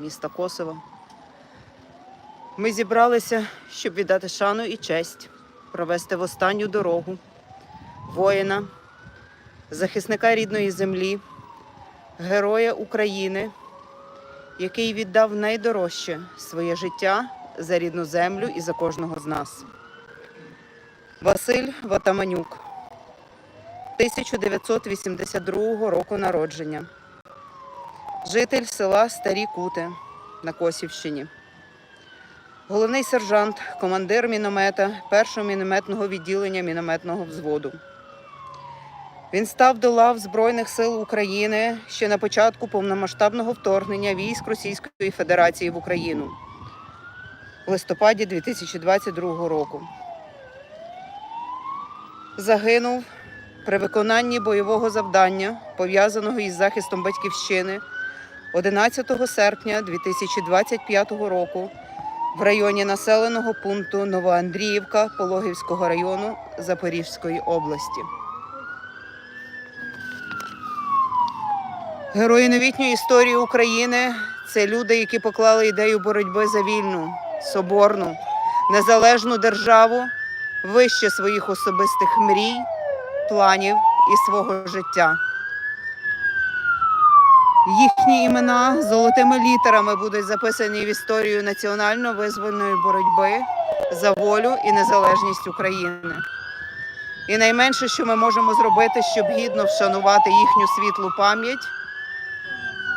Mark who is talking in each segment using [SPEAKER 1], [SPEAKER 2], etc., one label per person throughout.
[SPEAKER 1] міста Косово. Ми зібралися, щоб віддати шану і честь, провести в останню дорогу воїна, захисника рідної землі, героя України, який віддав найдорожче своє життя за рідну землю і за кожного з нас. Василь Ватаманюк, 1982 року народження, житель села Старі Кути на Косівщині. Головний сержант, командир міномета першого мінометного відділення мінометного взводу. Він став до лав Збройних сил України ще на початку повномасштабного вторгнення військ Російської Федерації в Україну в листопаді 2022 року. Загинув при виконанні бойового завдання, пов'язаного із захистом батьківщини 11 серпня 2025 року в районі населеного пункту Новоандріївка Пологівського району Запорізької області. Герої новітньої історії України це люди, які поклали ідею боротьби за вільну, соборну, незалежну державу вище своїх особистих мрій, планів і свого життя. Їхні імена золотими літерами будуть записані в історію національно-визвольної боротьби за волю і незалежність України. І найменше, що ми можемо зробити, щоб гідно вшанувати їхню світлу пам'ять,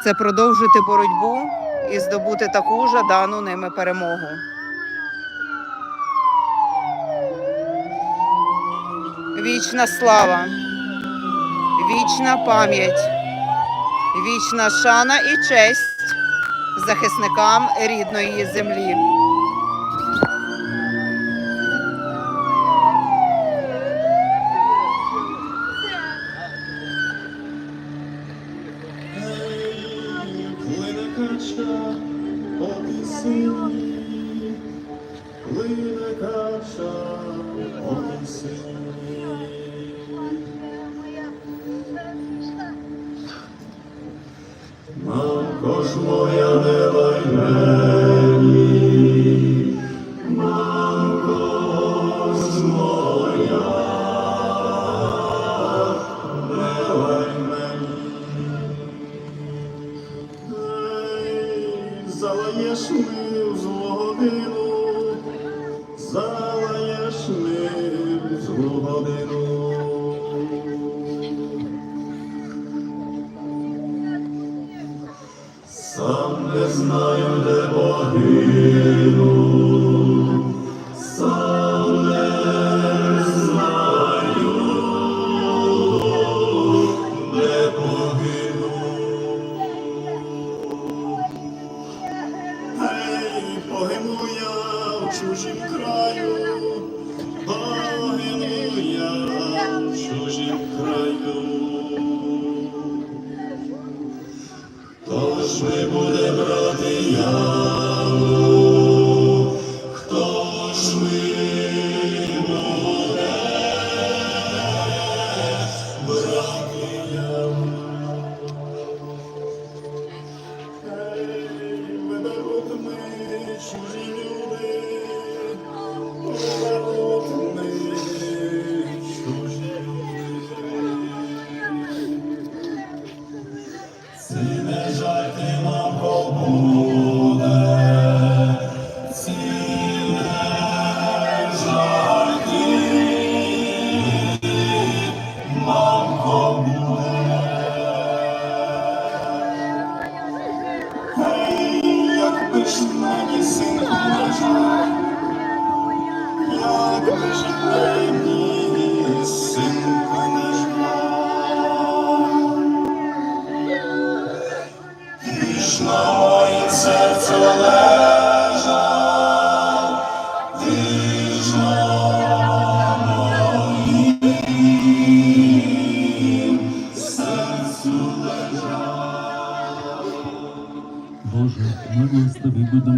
[SPEAKER 1] це продовжити боротьбу і здобути таку жадану ними перемогу. Вічна слава, вічна пам'ять, вічна шана і честь захисникам рідної землі.
[SPEAKER 2] Yeah. Thank you.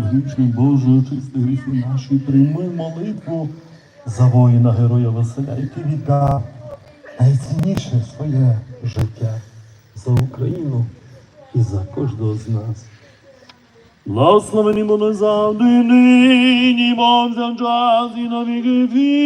[SPEAKER 2] Грішним, Боже, очисти гріхи наші, прийми молитву за воїна героя Василя, який віддав найцінніше своє життя за Україну і за кожного з нас. Благословені були завжди нині, мов час і на віки вічні.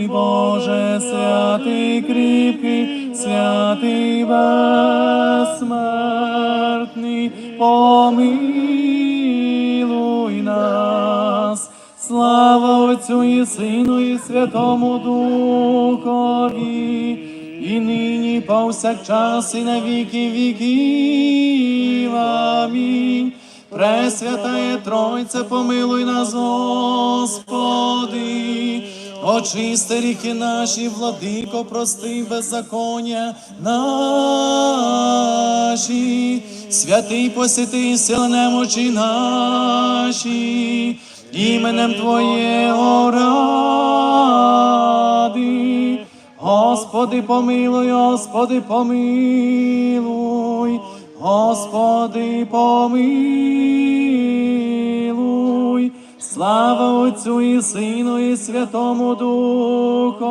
[SPEAKER 3] святий кріпкий, святий безсмертний, помилуй нас. Слава Отцю і Сину, і Святому Духові, і нині повсякчас, і на віки віків. Амінь. Пресвятає Тройце, помилуй нас, Господи, очисти ріки наші, владико, прости беззаконня наші, святий посвяти сили немочі наші, іменем Твоєго ради. Господи, помилуй, Господи, помилуй, Господи, помилуй, слава Отцю і Сину, і Святому Духові,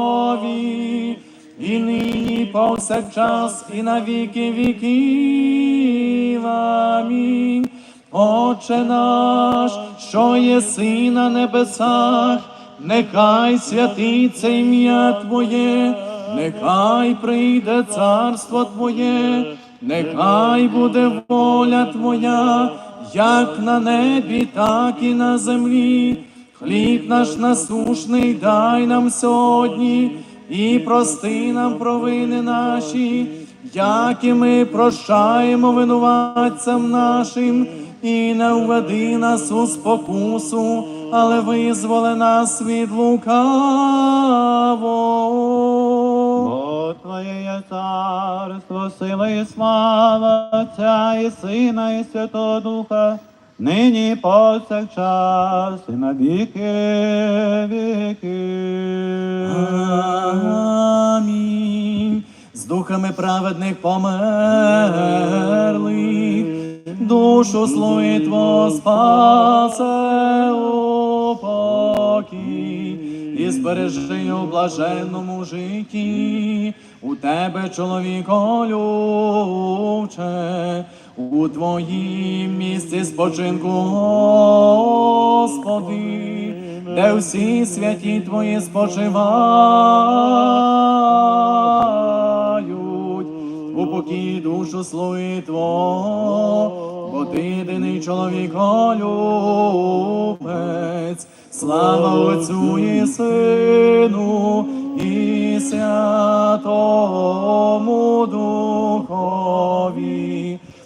[SPEAKER 3] і нині повсякчас, і на віки віків. Амінь. Отче наш, що єси на небесах, нехай святиться ім'я Твоє, нехай прийде царство Твоє, нехай буде воля Твоя, як на небі, так і на землі. Хліб наш насушний дай нам сьогодні, і прости нам провини наші, як і ми прощаємо винуватцям нашим, і не введи нас у спокусу, але визволи нас від лукавого.
[SPEAKER 4] Твоє є царство, сила і слава Отця і Сина, і Святого Духа, нині повсякчас, і на віки віки.
[SPEAKER 3] Амінь. З духами праведних померлих, душу слуги Твого спасе і збережи у блаженному житті, у тебе, чоловіко любче, у Твоїм місці спочинку, Господи, де всі святі Твої спочивають, у покій душу слуги Твого, бо ти єдиний чоловіко любець, слава Отцю і Сину і Святому Духові.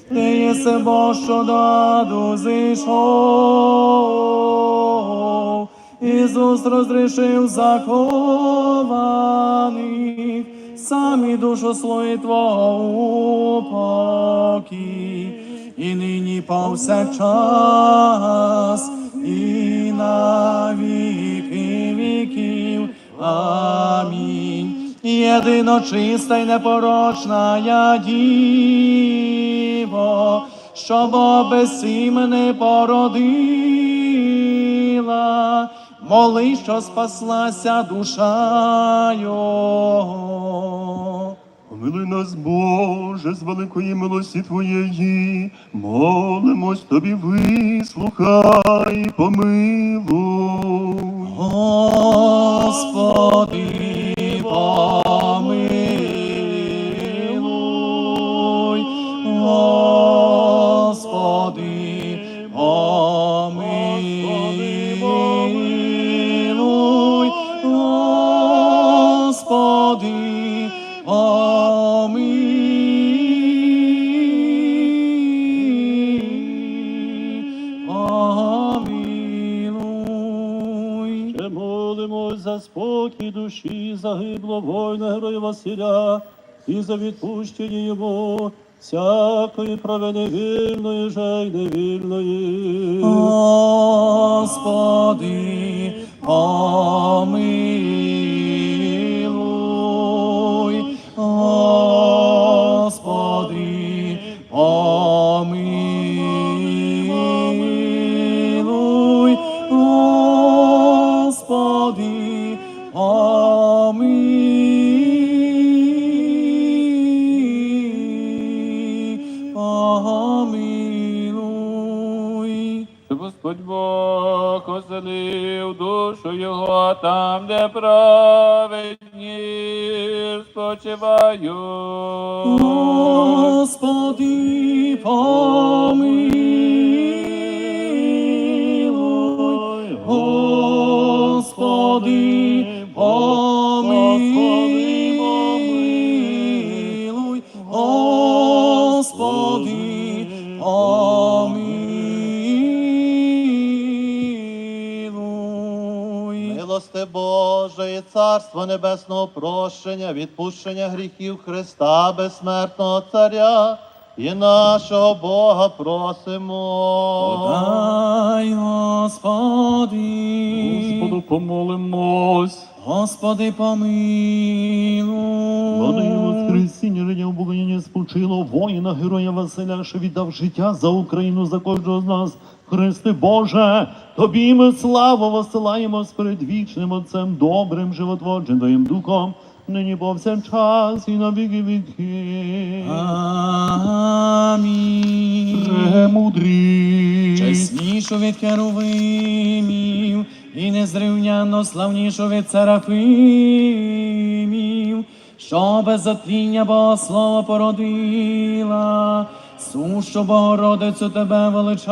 [SPEAKER 3] Ти єси Бо, що до аду зійшов, Ісус розрішив закованих, самі душу слої Твого у покій, і нині повсякчас, і на віки віків. Амінь. Єдино чиста й непорочна я діво, що Бо без породила, моли, що спаслася душа його.
[SPEAKER 2] Помилуй нас, Боже, з великої милості Твоєї, молимось Тобі, вислухай, помилуй.
[SPEAKER 3] Господи,
[SPEAKER 2] Василя і за відпущення йому, всякої провини вільної же й невільної.
[SPEAKER 3] Господи, помилуй, Господи, помилуй,
[SPEAKER 4] Бог душу його там, де праведні спочивають.
[SPEAKER 3] Господи, помилуй, Господи,
[SPEAKER 5] Царство Небесного прощення, відпущення гріхів Христа, безсмертного Царя і нашого Бога просимо.
[SPEAKER 3] Подай, Господи,
[SPEAKER 2] Господу помолимось.
[SPEAKER 3] Господи, помилуй.
[SPEAKER 2] Влади Воскресіння, життя Богояння спочило воїна, героя Василя, що віддав життя за Україну, за кожного з нас. Христи Боже, Тобі ми славу посилаємо з передвічним Отцем, добрим, животворчим Твоїм Духом, нині повсякчас і на віки віки.
[SPEAKER 3] Амінь.
[SPEAKER 2] Премудрі.
[SPEAKER 3] Чеснішу від керувимів і незрівняно славнішу від серафимів, що без затління Богослова породила, сущу Богородицю тебе величаємо.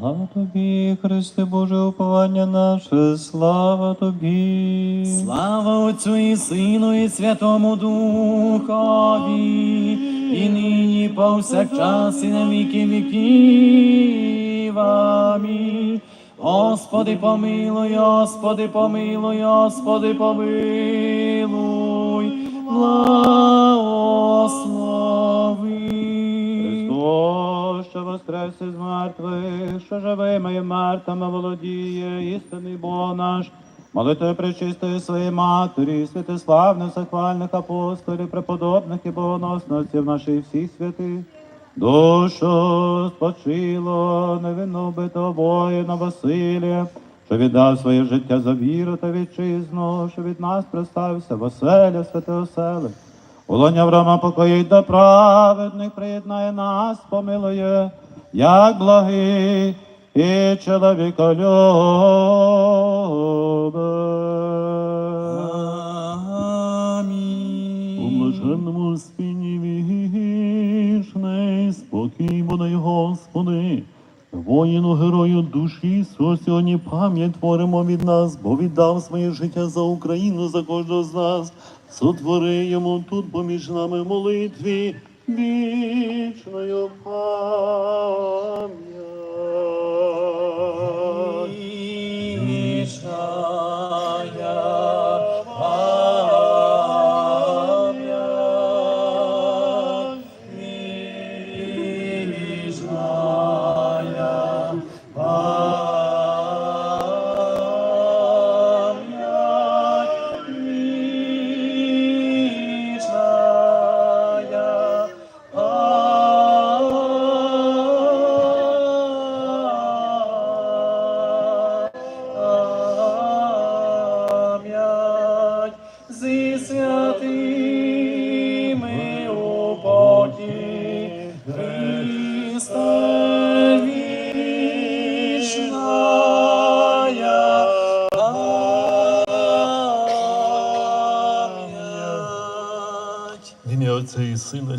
[SPEAKER 4] Слава тобі, Христе Боже, уповання наше, слава тобі.
[SPEAKER 3] Слава Отцю і Сину, і Святому Духові, і нині повсякчас, і на віки віків. Амінь. Господи, помилуй, Господи, помилуй, Господи, помилуй, благослови.
[SPEAKER 4] Христос, що воскрес із мертвих, що живими і мертвими володіє, істинний Бог наш, молитви пречистої своєї матері, святославних, захвальних апостолів, преподобних і богоносностів наших всіх святих, душу спочило невинно вбитого воїна Василія, що віддав своє життя за віру та вітчизну, що від нас приставився Василя, святого сели. Улоня Авраама покоїть до праведних, приєднає нас, помилує, як благий і чоловіколюбе.
[SPEAKER 2] У
[SPEAKER 3] Амінь.
[SPEAKER 2] блаженному спині вічний спокій бодай, Господи. Воїну герою душі, що сьогодні пам'ять творимо від нас, бо віддав своє життя за Україну, за кожного з нас. Сотвори йому тут поміж нами молитві вічною пам'ять.
[SPEAKER 3] Вічная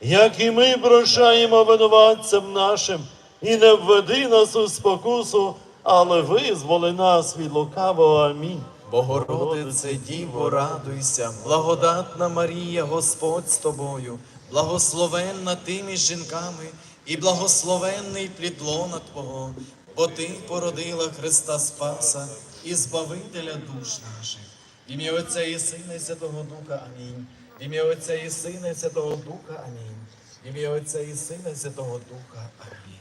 [SPEAKER 6] як і ми прощаємо винуватцям нашим, і не введи нас у спокусу, але визволи нас від лукавого. Амінь.
[SPEAKER 3] Богородице, Діво, радуйся, благодатна Марія, Господь з тобою, благословенна ти між жінками, і благословенний плід лона Твого, бо Ти породила Христа Спаса і Збавителя душ наших. В ім'я Отця і Сина і Святого Духа. Амінь. В ім'я Отця і Сина і Святого Духа. Амінь. В ім'я Отця і Сина і Святого Духа. Амінь.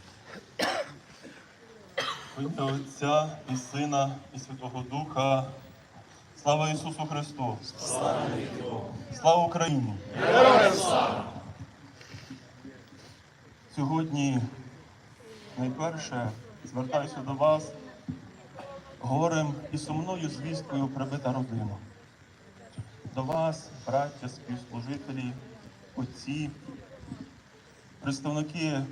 [SPEAKER 6] В ім'я Отця і Сина і Святого Духа. Слава Ісусу Христу! Слава Україні! Сьогодні найперше звертаюся до вас горем і сумною звісткою прибита родина. До вас, браття, співслужителі, отці, представники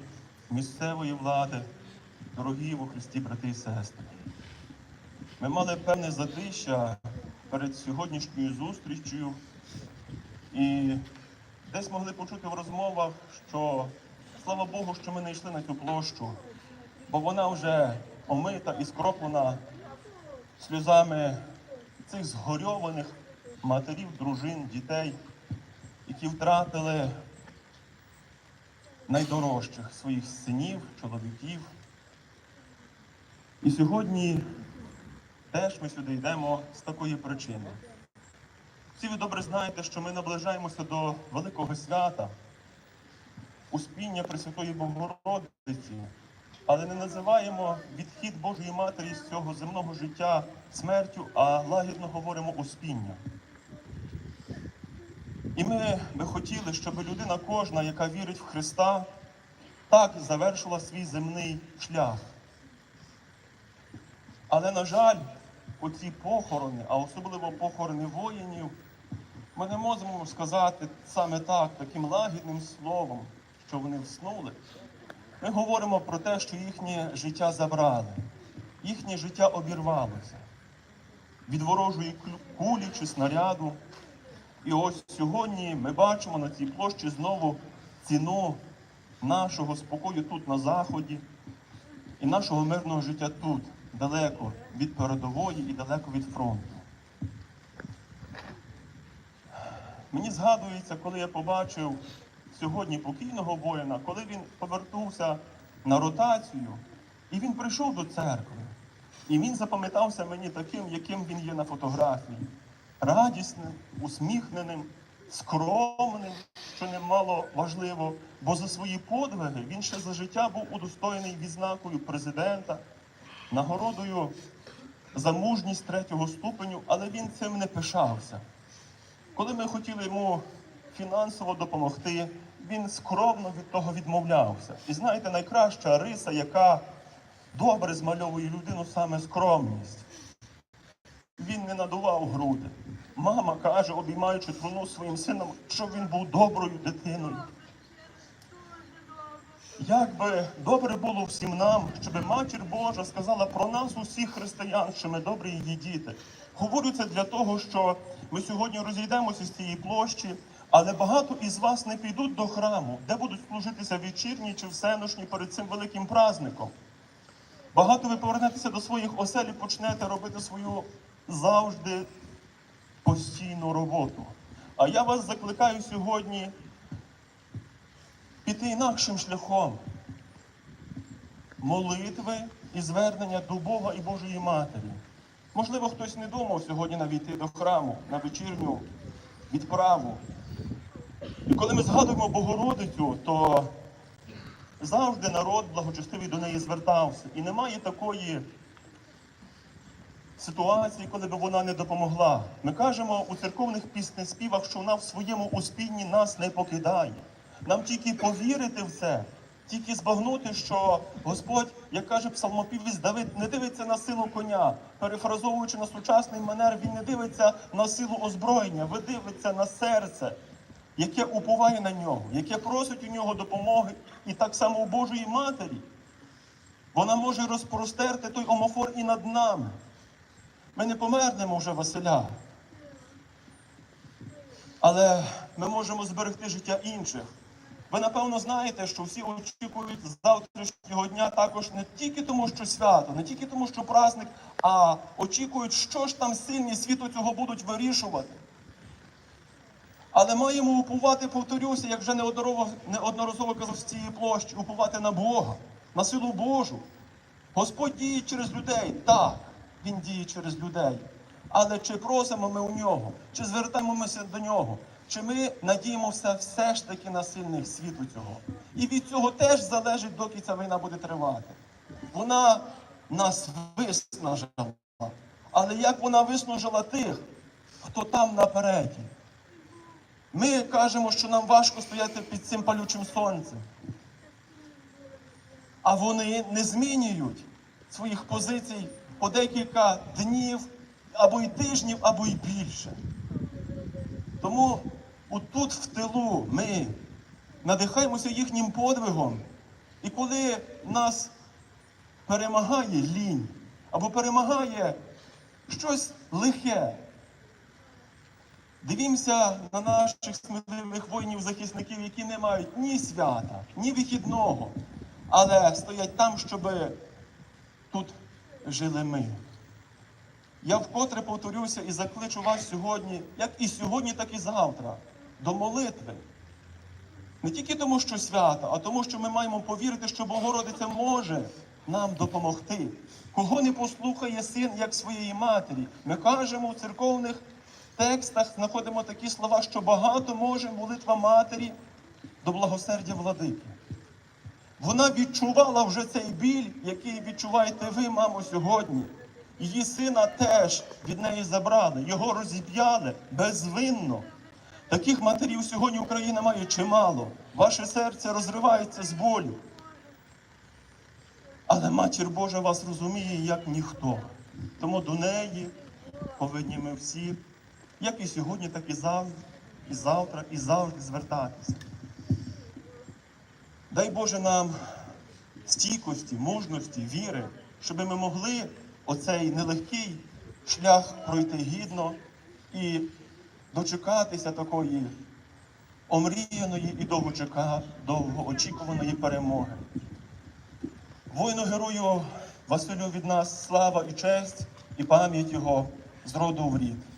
[SPEAKER 6] місцевої влади, дорогі у Христі, брати і сестри. Ми мали певне затища перед сьогоднішньою зустріччю і десь могли почути в розмовах, що слава Богу, що ми не йшли на цю площу, бо вона вже омита і скроплена сльозами цих згорьованих матерів, дружин, дітей, які втратили найдорожчих своїх синів, чоловіків. І сьогодні теж ми сюди йдемо з такої причини. Всі ви добре знаєте, що ми наближаємося до великого свята, успіння Пресвятої Богородиці, але не називаємо відхід Божої Матері з цього земного життя смертю, а лагідно говоримо успіння. І ми би хотіли, щоб людина кожна, яка вірить в Христа, так завершила свій земний шлях. Але, на жаль, оці похорони, а особливо похорони воїнів, ми не можемо сказати саме так, таким лагідним словом, що вони вснули. Ми говоримо про те, що їхнє життя забрали, їхнє життя обірвалося від ворожої кулі чи снаряду. І ось сьогодні ми бачимо на цій площі знову ціну нашого спокою тут на Заході і нашого мирного життя тут, далеко від передової і далеко від фронту. Мені згадується, коли я побачив сьогодні покійного воїна, коли він повернувся на ротацію, і він прийшов до церкви. І він запам'ятався мені таким, яким він є на фотографії. Радісним, усміхненим, скромним, що немало важливо, бо за свої подвиги він ще за життя був удостоєний відзнакою президента, нагородою за мужність третього ступеню, але він цим не пишався. Коли ми хотіли йому фінансово допомогти, він скромно від того відмовлявся. І знаєте, найкраща риса, яка добре змальовує людину, саме скромність. Він не надував груди. Мама каже, обіймаючи труну своїм сином, що він був доброю дитиною. Як би добре було всім нам, щоб матір Божа сказала про нас, усіх християн, що ми добрі її діти. Говорю це для того, що ми сьогодні розійдемося з цієї площі, але багато із вас не підуть до храму, де будуть служитися вечірні чи всеношні перед цим великим праздником. Багато ви повернетеся до своїх осель і почнете робити свою завжди постійну роботу. А я вас закликаю сьогодні піти інакшим шляхом молитви і звернення до Бога і Божої Матері. Можливо, хтось не думав сьогодні навіть йти до храму на вечірню відправу. І коли ми згадуємо Богородицю, то завжди народ благочестивий до неї звертався. І немає такої ситуації, коли б вона не допомогла. Ми кажемо у церковних піснеспівах, що вона в своєму успінні нас не покидає. Нам тільки повірити в це, тільки збагнути, що Господь, як каже псалмопівець Давид, не дивиться на силу коня. Перефразовуючи на сучасний манер, він не дивиться на силу озброєння, ви дивиться на серце, яке уповає на нього, яке просить у нього допомоги, і так само у Божої Матері. Вона може розпростерти той омофор і над нами. Ми не помернемо вже Василя. Але ми можемо зберегти життя інших. Ви напевно знаєте, що всі очікують завтрашнього дня також не тільки тому, що свято, не тільки тому, що праздник, а очікують, що ж там сильні світу цього будуть вирішувати. Але маємо упувати, повторюся, як вже неодноразово, казав з цієї площі, упувати на Бога, на силу Божу. Господь діє через людей, так, Він діє через людей. Але чи просимо ми у нього, чи звертаємося до нього, чи ми надіємося все ж таки на сильних світу цього? І від цього теж залежить, доки ця війна буде тривати. Вона нас виснажила. Але як вона виснажила тих, хто там напереді? Ми кажемо, що нам важко стояти під цим палючим сонцем. А вони не змінюють своїх позицій по декілька днів, або й тижнів, або й більше. Тому отут в тилу ми надихаємося їхнім подвигом. І коли нас перемагає лінь, або перемагає щось лихе, Дивімося на наших сміливих воїнів-захисників, які не мають ні свята, ні вихідного, але стоять там, щоб тут жили ми. Я вкотре повторюся і закличу вас сьогодні, як і сьогодні, так і завтра, до молитви. Не тільки тому, що свято, а тому, що ми маємо повірити, що Богородиця може нам допомогти. Кого не послухає син, як своєї матері. Ми кажемо в церковних текстах, знаходимо такі слова, що багато може молитва матері до благосердя владики. Вона відчувала вже цей біль, який відчуваєте ви, мамо, сьогодні. Її сина теж від неї забрали, його розіп'яли безвинно. Таких матерів сьогодні Україна має чимало. Ваше серце розривається з болю. Але матір Божа вас розуміє як ніхто. Тому до неї повинні ми всі, як і сьогодні, так і завжди, і завтра, і завжди звертатися. Дай Боже нам стійкості, мужності, віри, щоб ми могли оцей нелегкий шлях пройти гідно і дочекатися такої омріяної і довгоочікуваної перемоги. Воїну герою Василю від нас слава і честь, і пам'ять його з роду в рід.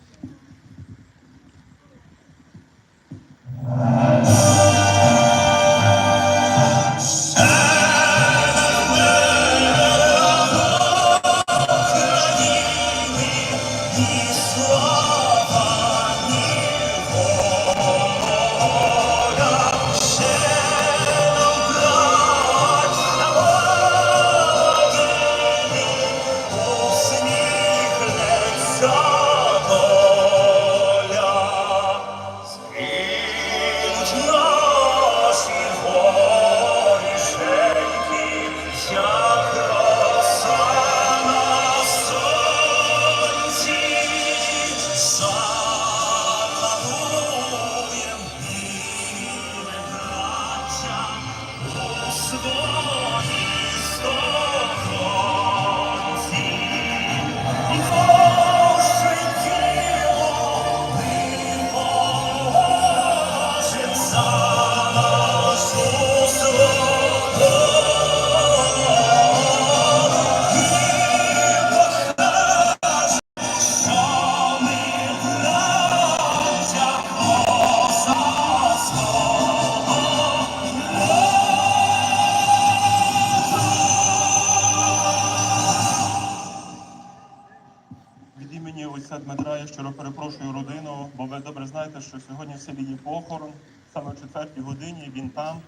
[SPEAKER 6] 9 годині він там.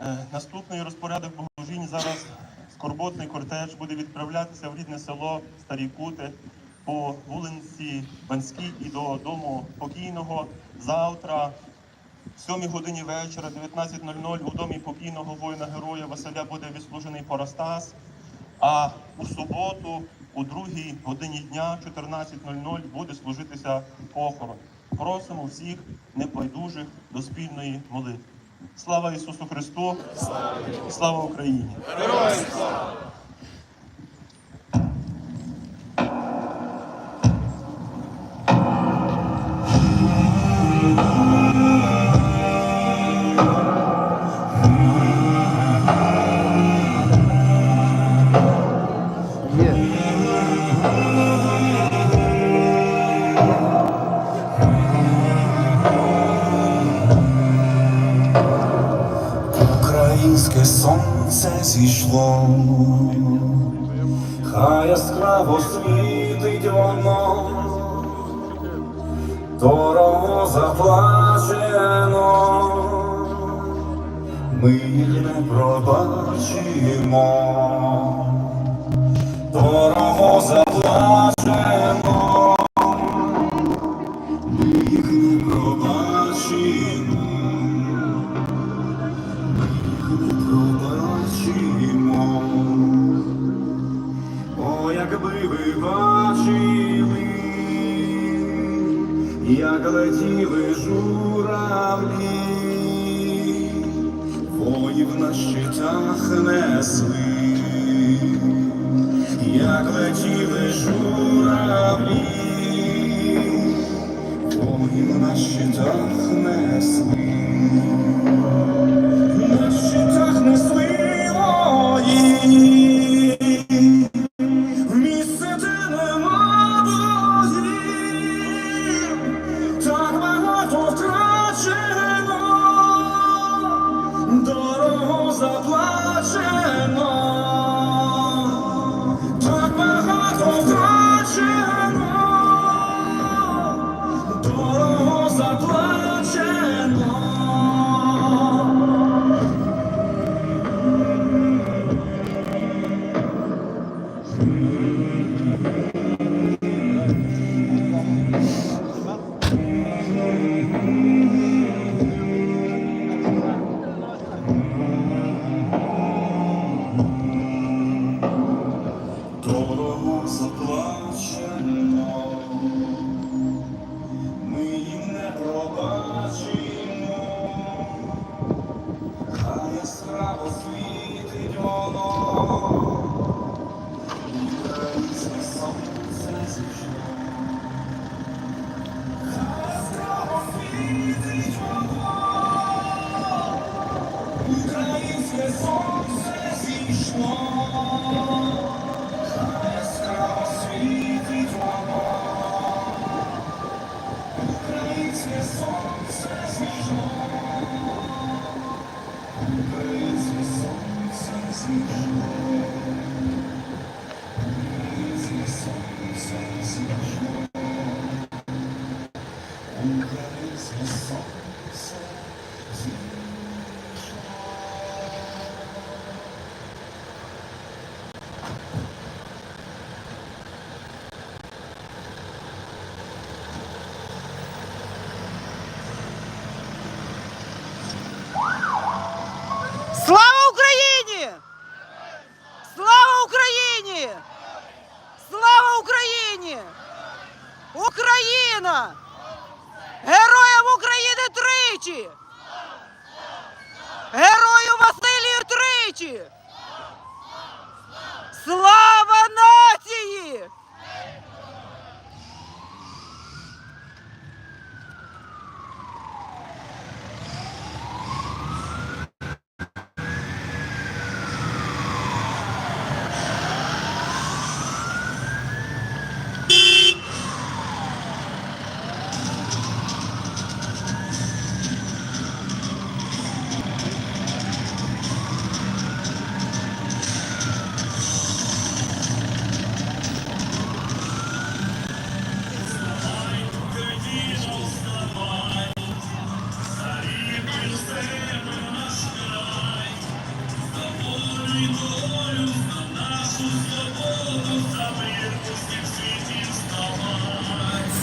[SPEAKER 6] Е, наступний розпорядок богослужінь зараз скорботний кортеж буде відправлятися в рідне село Старі Кути по вулиці Банській і до дому покійного. Завтра, в 7 годині вечора, 19.00 у домі покійного воїна-героя Василя буде відслужений Поростас. А у суботу, у 2 годині дня, 14.00, буде служитися похорон. Просимо всіх небайдужих до спільної молитви. Слава Ісусу Христу! Слава Україні!
[SPEAKER 7] зійшло, хай яскраво світить воно, дорого заплачено, ми їх не пробачимо. як летіли журавлі, богів на щитах несли.